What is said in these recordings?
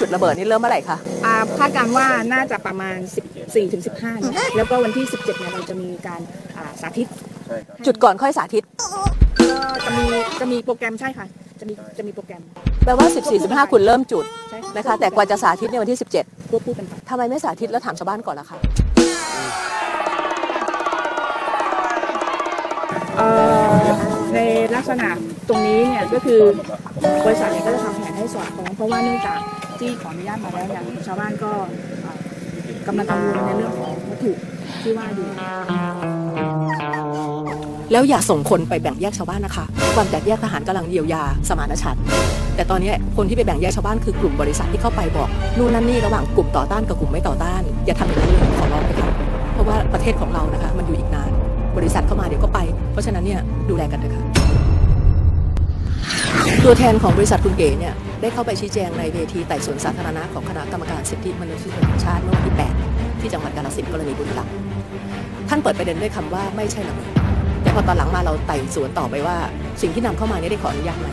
จุดระเบิดนี่เริ่มเมื่อไหร่คะอ่าคาดการณ์ว่าน่าจะประมาณ 14ถึง15เนอะแล้วก็วันที่ 17เนี่ยเราจะมีการอ่าสาธิตจุดก่อนค่อยสาธิตก็จะมีจะมีโปรแกรมใช่ค่ะ จะมีจะมีโปรแกรมแปลว่า 14 15 คุณเริ่มจุดใช่นะคะ แต่กว่าจะสาธิตในวันที่ควบคู่กันไป17ทำไมไม่สาธิตแล้วถามชาวบ้านก่อนล่ะคะ กษณะตรงนี้เนี่ยก็คือบริษัทเนี่ยก็จะทำแผนให้สอดคล้องเพราะว่าเนื่องจากที่ขออนุญาตมาแล้วเนี่ยชาวบ้านก็กำลังกังวลในเรื่องของวัตถุที่ว่าอยู่แล้วอย่าส่งคนไปแบ่งแยกชาวบ้านนะคะ ความแตกแยกทหารกำลังเยียวยาสมานฉันท์แต่ตอนนี้คนที่ไปแบ่งแยกชาวบ้านคือกลุ่มบริษัทที่เข้าไปบอกนู่นนั่นนี่ระหว่างกลุ่มต่อต้านกับกลุ่มไม่ต่อต้าน อย่าทำอย่างนั้เลยขอร้องเลยค่ะเพราะว่าประเทศของเรานะคะ มันอยู่อีกนาน บริษัทเข้ามาเดี๋ยวก็ไป เพราะฉะนั้นเนี่ยดูแลกันเถอะค่ะ ตัวแทนของบริษัทคุณเก๋เนี่ยได้เข้าไปชี้แจงในเวทีไต่สวนสาธารณะของคณะกรรมการสิทธิมนุษยชนแห่งชาติเมื่อวันที่ 8 ที่จังหวัดกาฬสินธุ์กรณีบุรีรัมย์ท่านเปิดประเด็นด้วยคำว่าไม่ใช่ระเบิดแต่พอตอนหลังมาเราไต่สวนต่อไปว่า สิ่งที่นำเข้ามาเนี่ยได้ขออนุญาตไหม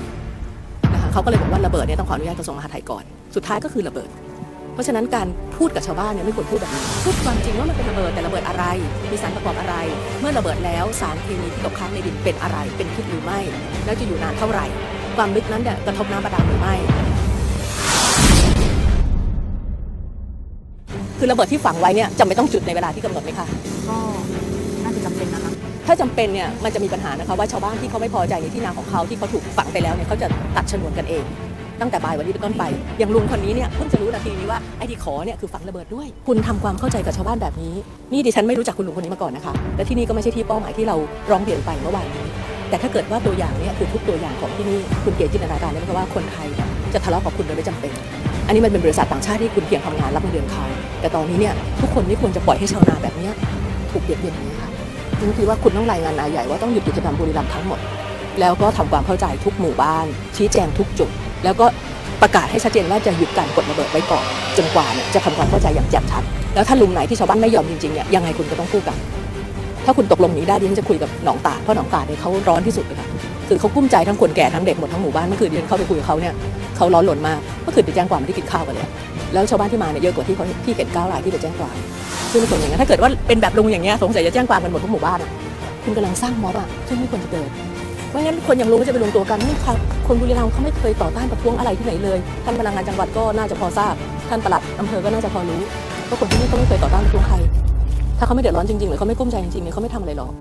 นะคะเขาก็เลยบอกว่าระเบิดเนี่ยต้องขออนุญาตกระทรวงมหาดไทยก่อน สุดท้ายก็คือระเบิด เพราะฉะนั้นการพูดกับชาวบ้านเนี่ยไม่ควรพูดแบบนี้พูดความจริงว่ามันเป็นระเบิดแต่ระเบิดอะไร มีสารประกอบอะไร เมื่อระเบิดแล้วสารเคมีที่ตกค้างในดินเป็นอะไร เป็นพิษหรือไม่ แล้วจะอยู่นานเท่าไหร่ ความลึกนั้นเนี่ยกระทบน้ำบาดาลหรือไม่ คือระเบิดที่ฝังไว้เนี่ยจำไม่ต้องจุดในเวลาที่กำหนดไหมคะ ก็น่าจะจำเป็นนะคะ ถ้าจำเป็นเนี่ยมันจะมีปัญหานะคะว่าชาวบ้านที่เขาไม่พอใจในที่นาของเขาที่เขาถูกฝังไปแล้วเนี่ยเขาจะตัดชนวนกันเองตั้งแต่บ่ายวันนี้เป็นต้นไป อย่างลุงคนนี้เนี่ยเพิ่งจะรู้นาทีนี้ว่าไอ้ที่ขอเนี่ยคือฝังระเบิดด้วย คุณทำความเข้าใจกับชาวบ้านแบบนี้ นี่ดิฉันไม่รู้จักคุณลุงคนนี้มาก่อนนะคะ และที่นี่ก็ไม่ใช่ที่เป้าหมายที่เราร้องเรียนไปเมื่อวานนี้ แต่ถ้าเกิดว่าตัวอย่างนี่ยคือทุกตัวอย่างของที่นี่คุณเก๋จินตนาการได้ไหมว่าคนไทยจะทะเลาะกับคุณโดยไม่จำเป็น อันนี้มันเป็นบริษัทต่างชาติที่คุณเพียงทำงานรับเงินเดือนเขาแต่ตอนนี้เนี่ยทุกคนไม่ควรจะปล่อยให้ชาวนาแบบนี้ถูกเบียดเบียนอย่างนี้ค่ะผมคิดว่าคุณต้องรายงานนายใหญ่ว่าต้องหยุดกิจกรรมบุรีรัมย์ทั้งหมด แล้วก็ทำความเข้าใจทุกหมู่บ้าน ชี้แจงทุกจุด แล้วก็ประกาศให้ชัดเจนว่าจะหยุดการกดระเบิดไว้ก่อนจนกว่าเนี่ยจะทำความเข้าใจอย่างแจ่มชัด แล้วถ้าลุงไหนที่ชาวบ้านไม่ยอมจริงๆเนี่ยยังไงคุณก็ต้องพูดกัน ถ้าคุณตกลงนี้ได้ดิฉันจะคุยกับหนองตาเพราะหนองตาเนี่ยเขาร้อนที่สุดเลยค่ะคือเขากุ้มใจทั้งคนแก่ทั้งเด็กหมดทั้งหมู่บ้านเมื่อคืนดิฉันเข้าไปคุยกับเขาเนี่ยเขาร้อนหล่นมากเมื่อคืนไปแจ้งความไม่ได้กินข้าวกันเลยแล้วชาวบ้านที่มาเนี่ยเยอะกว่าที่เขาที่เห็นก้าวรายที่ไปแจ้งความซึ่งเป็นคนอย่างนั้นถ้าเกิดว่าเป็นแบบลุงอย่างเงี้ยสงสัยจะแจ้งความกันหมดทุกหมู่บ้านอะคุณกำลังสร้างม็อบอะซึ่งไม่ควรจะเกิดเพราะงั้นคนอย่างลุงก็จะไปรวมตัวกันนี่ค่ะคนบุรีรัมย์เขาไม่เคยต่อต้านประท้วงอะไรที่ไหนเลยท่านพลังงานจังหวัดก็น่าจะพอทราบ ท่านปลัดอำเภอก็น่าจะพอรู้ว่าคนที่นี่ก็ไม่เคยต่อต้านประท้วงใคร ถ้าเขาไม่เดือดร้อนจริงๆหรือเขาไม่กุ้มใจจริงๆเนี่ยเขาไม่ทำอะไรหรอก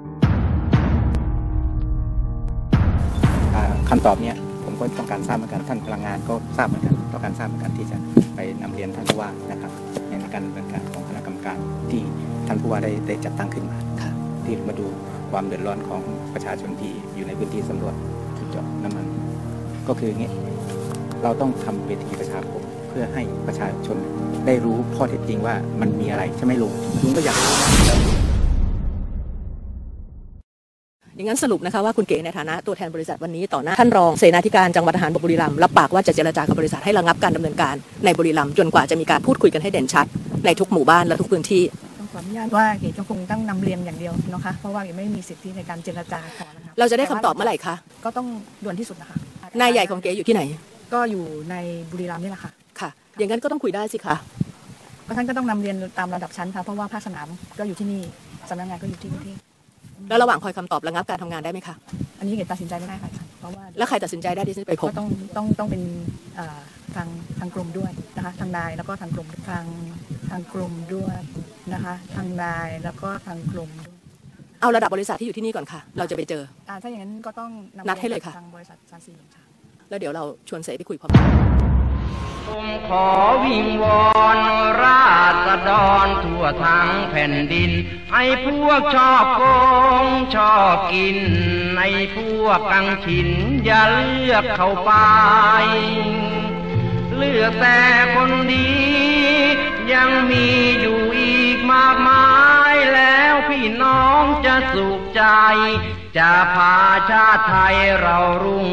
อ่าคำตอบเนี้ยผมก็ต้องการทราบเหมือนกันท่านพลังงานก็ทราบเหมือนกันต้องการทราบเหมือนกันที่จะไปนำเรียนท่านผู้ว่านะครับในการดำเนินการของคณะกรรมการที่ท่านผู้ว่าได้ได้จัดตั้งขึ้นมาค่ะที่มาดูความเดือดร้อนของประชาชนที่อยู่ในพื้นที่สำรวจจุดเจาะน้ำมัน ก็คืออย่างนี้เราต้องทำเวทีประชาคม เพื่อให้ประชาชนได้รู้ข้อเท็จจริงว่ามันมีอะไรใช่ไหมลุงลุงก็อยากรู้นะอย่างนั้นสรุปนะคะว่าคุณเก๋ในฐานะตัวแทนบริษัทวันนี้ต่อหน้าท่านรองเสนาธิการจังหวัดทหารบกบุรีรัมย์รับปากว่าจะเจรจากับบริษัทให้ระงับการดำเนินการในบุรีรัมย์จนกว่าจะมีการพูดคุยกันให้เด่นชัด ในทุกหมู่บ้านและทุกพื้นที่ต้องขออนุญาตว่าเก๋ก็คงต้องนำเรียนอย่างเดียวนะคะเพราะว่าเก๋ไม่มีสิทธิในการเจรจาขอนะคะเราจะได้คำตอบเมื่อไหร่คะก็ต้องด่วนที่สุดนะคะนายใหญ่ของเก๋อยู่ที่ไหน ก็อยู่ในบุรีรัมย์นี่แหละค่ะค่ะ อย่างนั้นก็ต้องคุยได้สิคะก็ท่านก็ต้องนำเรียนตามระดับชั้นค่ะเพราะว่าภาคสนามก็อยู่ที่นี่สำนักงานก็อยู่ที่กรุงเทพแล้วระหว่างคอยคำตอบระงับการทำงานได้ไหมคะอันนี้เก๋ตัดสินใจไม่ได้ค่ะเพราะว่าแล้วใครตัดสินใจได้ดิฉันไปพบก็ต้องต้องต้องเป็นเอ่อทางทางกรมด้วยนะคะทางนายแล้วก็ทางกรมทางทางกรมด้วยนะคะทางนายแล้วก็ทางกรมด้วยเอาระดับบริษัทที่อยู่ที่นี่ก่อนค่ะ เราจะไปเจออ่าถ้าอย่างนั้นก็ต้องนำนัดให้เลยค่ะทางบริษัทซานซีค่ะแล้วเดี๋ยวเราชวนเสไปคุยพร้อมกัน ผมขอวิงวอนราษฎรทั่วทั้งแผ่นดินให้พวกชอบโกงชอบกินในพวกกังฉิน อย่าเลือกเข้าไป เลือกแต่คนดี ยังมีอยู่อีกมากมายแล้วพี่น้องจะสุขใจ จะพาชาติไทยเรารุ่ง